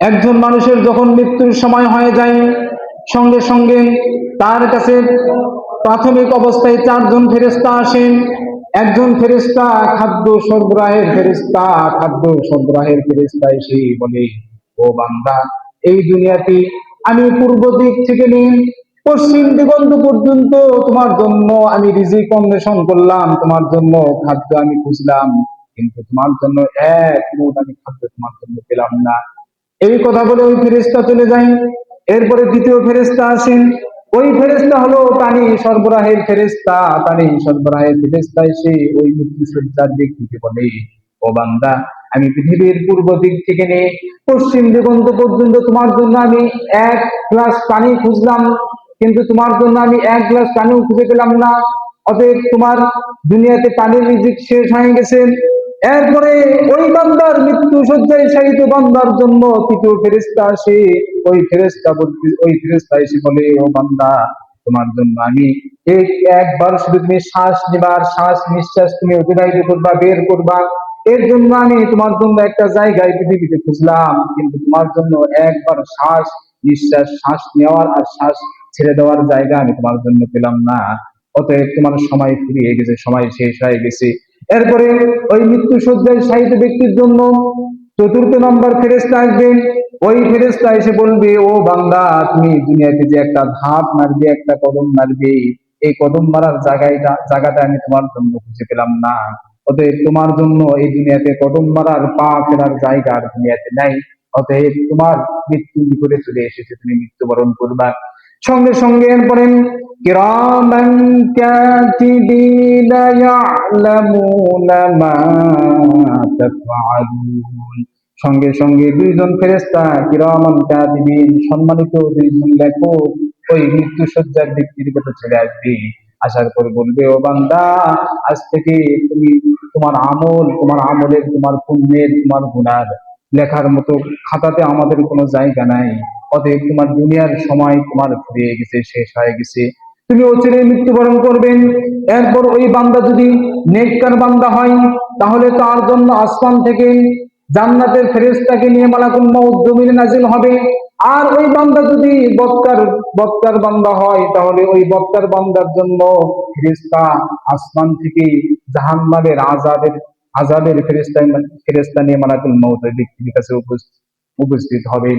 একজন মানুষের যখন মৃত্যুর সময় হয়ে যায়, সঙ্গে সঙ্গে তার কাছে প্রাথমিক অবস্থায় চারজন ফেরেস্তা আসেন। একজন ফেরেস্তা খাদ্য সরবরাহের ফেরেস্তা খাদ্য সরবরাহের ফেরেস্তা এসে বলে, ও বান্দা, এই দুনিয়াতে আমি পূর্ব দিক থেকে নিয়ে পশ্চিম দিগন্ত পর্যন্ত তোমার জন্য আমি রিজিক অন্বেষণ করলাম, তোমার জন্য খাদ্য আমি খুঁজলাম, কিন্তু তোমার জন্য এক মুঠ আমি খাদ্য তোমার জন্য পেলাম না। এই কথা বলে ওই ফেরেস্তা চলে যায়। এরপরে দ্বিতীয় ফেরেস্তা আসেন। ওই ফেরেস্তা হলো পানি সরবরাহের ফেরেস্তা পানি সরবরাহের ফেরেস্তা এসে ওই মৃত্যু সজ্জার ব্যক্তিকে বলে, ও বান্দা, আমি পৃথিবীর পূর্ব দিক থেকে নিয়ে পশ্চিম দিগন্ত পর্যন্ত তোমার জন্য আমি এক গ্লাস পানি খুঁজলাম। কিন্তু তোমার জন্য আমি এক গ্লাস পানিও খুঁজে পেলাম না। অতএব তোমার দুনিয়াতে পানির রিজিক শেষ হয়ে গেছে। এরপরে ওই বান্দার মৃত্যু সজ্জায় শায়িত বান্দার জন্য তৃতীয় ফেরেস্তা আসে। ওই ফেরেস্তা ওই ফেরেস্তা এসে বলে, ও বান্দা, তোমার জন্য আমি একবার শুধু তুমি শ্বাস নিবার, শ্বাস নিঃশ্বাস তুমি অতিবাহিত করবা, বের করবা। এর জন্য আমি তোমার জন্য একটা জায়গায় পৃথিবীতে খুঁজলাম, কিন্তু তোমার জন্য একবার শ্বাস নিঃশ্বাস, শ্বাস নেওয়ার আর শ্বাস ছেড়ে দেওয়ার জায়গা আমি তোমার জন্য পেলাম না। অতএব তোমার সময় ফুরিয়ে গেছে, সময় শেষ হয়ে গেছে। এরপরে ওই মৃত্যু সজ্জায় শায়িত ব্যক্তির জন্য চতুর্থ নম্বর ফেরেস্তা আসবেন। ওই ফেরেস্তা এসে বলবে, ও বান্দা, তুমি দুনিয়াতে যে একটা ধাপ মারবে, একটা কদম মারবে, এই কদম মারার জায়গাটা জায়গাটা আমি তোমার জন্য খুঁজে পেলাম না। অতএব তোমার জন্য এই দুনিয়াতে কদম মারার, পা ফেরার জায়গা আর দুনিয়াতে নাই। অতএব তোমার মৃত্যু নিকটে চলে এসেছে, তুমি মৃত্যুবরণ করবা। সঙ্গে সঙ্গে এরপরে কিরামান কাতিবিনা ইয়ালামুনা মা তাফআলুন। সঙ্গে সঙ্গে দুইজন ফেরেস্তা কিরামান কাতিবিন সম্মানিত দুইজন লেখক ওই মৃত্যু সজ্জার ব্যক্তির কাছে চলে আসবে। আসার পর বলবে, ও বান্দা, আজ থেকে তুমি তোমার আমল, তোমার আমলের, তোমার পুণ্যের, তোমার গুণার লেখার মতো খাতাতে আমাদের কোনো জায়গা নাই। অতএব তোমার দুনিয়ার সময় তোমার ফুরিয়ে গেছে, শেষ হয়ে গেছে। তুমি অচিরে মৃত্যুবরণ করবেন এরপর ওই বান্দা যদি নেককার বান্দা হয়, তাহলে তার জন্য আসমান থেকে জান্নাতের ফেরেশতাকে নিয়ে মালাকুল মউত নাজিল হবে। আর ওই বান্দা যদি বৎকার বৎকার বান্দা হয়, তাহলে ওই বৎকার বান্দার জন্য ফেরেশতা আসমান থেকে জাহান্নামের আজাদের আজাদের ফেরেশতা ফেরেশতা নিয়ে মালাকুল মউত কাছে উপস্থিত উপস্থিত হবে।